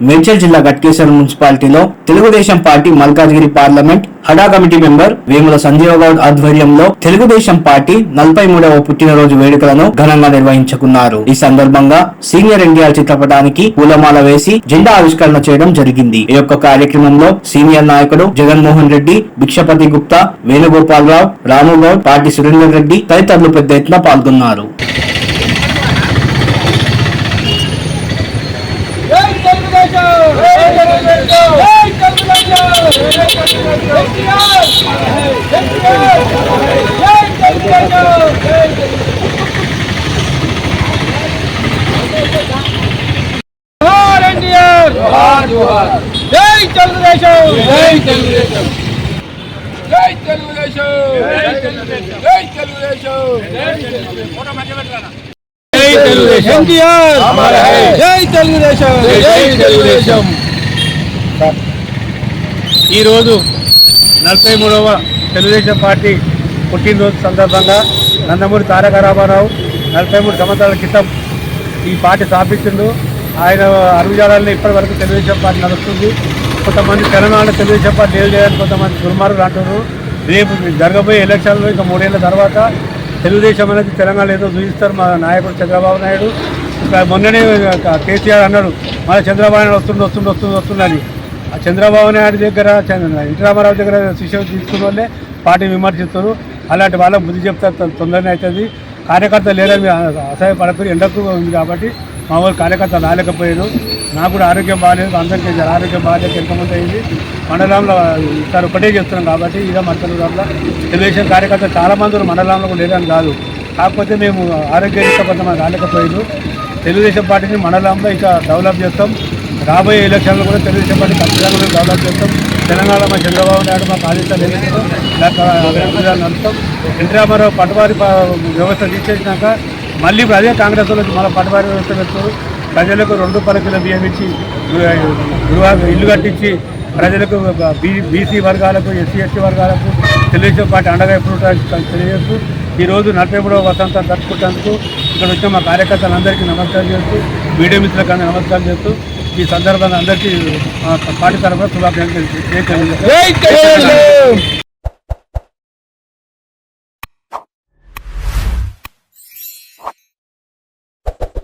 మేడ్చల్ జిల్లా గట్కేశ్వరం మున్సిపాలిటీలో Telugu Desam party Malkajgiri parliament హడా కమిటీ మెంబర్ వేముల సంజీవగౌడ్ ఆధ్వర్యంలో తెలుగుదేశం పార్టీ నలభై మూడవ పుట్టినరోజు వేడుకలను ఘనంగా నిర్వహించుకున్నారు. ఈ సందర్భంగా సీనియర్ ఎన్టీఆర్ చిత్రపటానికి పూలమాల వేసి జెండా ఆవిష్కరణ చేయడం జరిగింది. ఈ యొక్క కార్యక్రమంలో సీనియర్ నాయకుడు జగన్మోహన్ రెడ్డి భిక్షపతి గుప్తా వేణుగోపాలరావు రాముగౌడ్ పార్టీ సురేందర్ రెడ్డి తదితరులు పెద్ద ఎత్తున పాల్గొన్నారు జై తెలుగుదేశం జై తెలుగుదేశం జై తెలుగుదేశం ఎన్టీఆర్ ఎన్టీఆర్ జై తెలుగుదేశం జై జోహార్ ఎన్టీఆర్ జోహార్ జోహార్ జై తెలుగుదేశం! జై తెలుగుదేశం. జై తెలుగుదేశం! జై తెలుగుదేశం. జై తెలుగుదేశం! జై తెలుగుదేశం. ఎన్టీఆర్! జై తెలుగుదేశం! జై తెలుగుదేశం. ఈరోజు నలభై మూడవ తెలుగుదేశం పార్టీ పుట్టినరోజు సందర్భంగా నందమూరి తారక రామారావు నలభై మూడు సంవత్సరాల క్రితం ఈ పార్టీ స్థాపించిండు. ఆయన అడుగుజాడల్లో ఇప్పటి వరకు తెలుగుదేశం పార్టీ నడుస్తుంది. కొంతమంది తెలంగాణ తెలుగుదేశం పార్టీ ఏం చేయాలని కొంతమంది దుర్మార్గులు అంటున్నారు. రేపు జరగబోయే ఎలక్షన్లో ఇంకా మూడేళ్ళ తర్వాత తెలుగుదేశం అనేది తెలంగాణ ఏదో చూపిస్తారు. మా నాయకుడు చంద్రబాబు నాయుడు. మొన్ననే కేసీఆర్ అన్నాడు మన చంద్రబాబు నాయుడు వస్తుండు వస్తుండు వస్తుంది వస్తుందని ఆ చంద్రబాబు నాయుడు దగ్గర చంద్ర- ఎన్టీ రామారావు దగ్గర శిష్యం తీసుకున్న వాళ్ళే పార్టీ విమర్శిస్తారు. అలాంటి వాళ్ళకి బుద్ధి చెప్తారు తొందరనే అవుతుంది. కార్యకర్తలు లేరని అసహాయ ఎండకు ఉంది కాబట్టి మా ఊరు కార్యకర్త రాలేకపోయారు. నాకు కూడా ఆరోగ్యం బాగాలేదు అందరికీ ఆరోగ్యం బాగాలేదు ఎంతమంది అయింది. మండలంలో ఇస్తారు ఒకటే చెప్తున్నాం కాబట్టి ఇదే మండలంలో తెలుగుదేశం కార్యకర్త చాలా మంది మండలంలో కూడా లేదని కాదు. కాకపోతే మేము ఆరోగ్య కొంతమంది రాలేకపోయారు. తెలుగుదేశం పార్టీని మండలంలో ఇంకా డెవలప్ చేస్తాం. రాబోయే ఎలక్షన్లు కూడా తెలుగుదేశం పార్టీ ఖచ్చితంగా డెవలప్ చేస్తాం. తెలంగాణ మా చంద్రబాబు నాయుడు మా ఆదేశాలు ఏమిటో నడుస్తాం ఎన్టీ రామారావు పటవారి వ్యవస్థ తీసేసినాక మళ్ళీ ఇప్పుడు అదే కాంగ్రెస్ వాళ్ళు మళ్ళీ పటవారి వ్యవస్థ పెడతారు ప్రజలకు రెండు పలకల బియ్యం ఇచ్చి గృహ ఇల్లు కట్టించి ప్రజలకు బీ బీసీ వర్గాలకు ఎస్సీ ఎస్టీ వర్గాలకు తెలుగుదేశం పార్టీ అండగా ఎప్పుడు తెలియజేస్తూ ఈరోజు నలభై మూడవ వసంతం జరుపుకుంటేందుకు ఇక్కడ వచ్చిన మా కార్యకర్తలందరికీ నమస్కారం చేస్తూ మీడియా మిత్రులకు అందరికీ నమస్కారం చేస్తూ ఈ సందర్భంగా అందరికీ పార్టీ తరఫున శుభాకాంక్షలు.